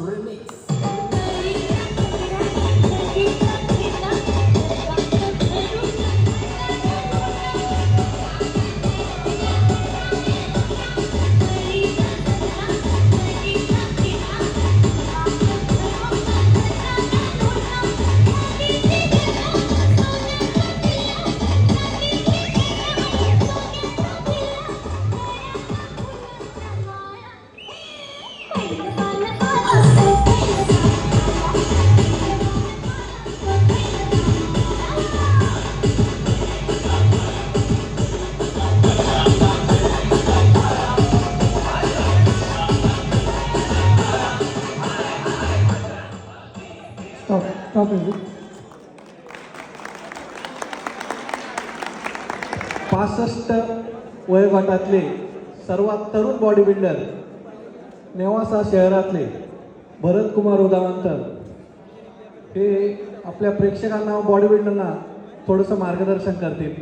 Remix, Stop, stop. पासष्ट वयोगटातले सर्वात तरुण बॉडी बिल्डर नेवासा शहरातले भरतकुमार उदावंतर हे आपल्या प्रेक्षकांना बॉडी बिल्डरना थोडंसं मार्गदर्शन करतील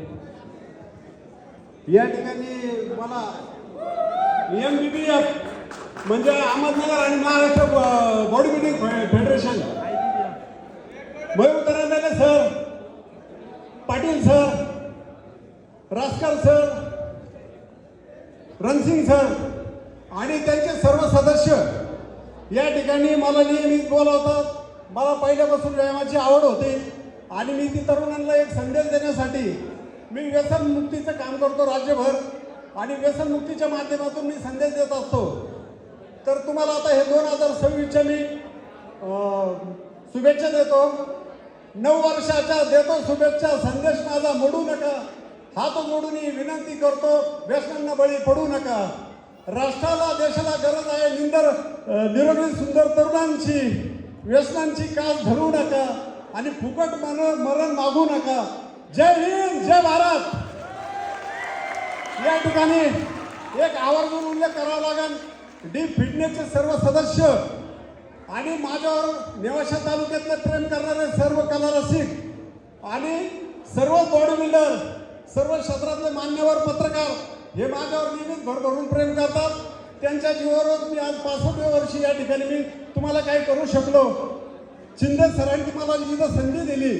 या ठिकाणी मला एम बी बी एफ म्हणजे अहमदनगर आणि Maharashtra bodybuilding federation Mayur sir Patil sir Raskar sir Ransing sir आणि त्यांचे सर्व सदस्य या ठिकाणी मला नेहमीच बोलावतात. मला पहिल्यापासून व्यायामाची आवड होती आणि मी ती तरुणांना एक संदेश देण्यासाठी मी व्यसनमुक्तीचं काम करतो राज्यभर आणि व्यसनमुक्तीच्या माध्यमातून मी संदेश देत असतो. तर तुम्हाला आता हे दोन हजार सव्वीसच्या मी शुभेच्छा देतो. नऊ वर्षाच्या देतो शुभेच्छा संदेश माझा मोडू नका. हात जोडून विनंती करतो व्यसनांना बळी पडू नका. राष्ट्राला देशाला गरज आहे निंदर निरोगी सुंदर तरुणांची. व्यसनांची कास धरू नका आणि फुकट मन मरण मागू नका. जय हिंद जय भारत. या ठिकाणी एक आवर्जून उल्लेख करावा लागेल. डी फिटनेसचे सर्व सदस्य आणि माझ्यावर नेवाशा तालुक्यातलं प्रेम करणारे सर्व कला रसिक आणि सर्व बॉडी बिल्डर सर्व क्षेत्रातले मान्यवर पत्रकार हे माझ्यावर नेहमीच भरभरून प्रेम करतात. त्यांच्या जीवावरच मी आज पासष्टव्या वर्षी या ठिकाणी मी तुम्हाला काही करू शकलो. शिंदे सरांनी मला विविध संधी दिली.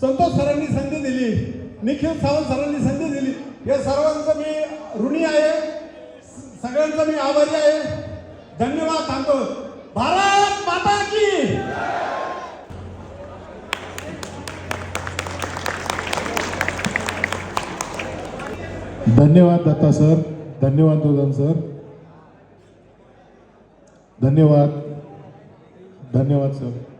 संतोष सरांनी संधी दिली. निखिल सावंत सरांनी संधी दिली. या सर्वांचं मी ऋणी आहे. स- सगळ्यांचा मी आभारी आहे. धन्यवाद थांबतो भारत माता की। धन्यवाद दत्ता सर धन्यवाद दुधन सर। धन्यवाद धन्यवाद सर।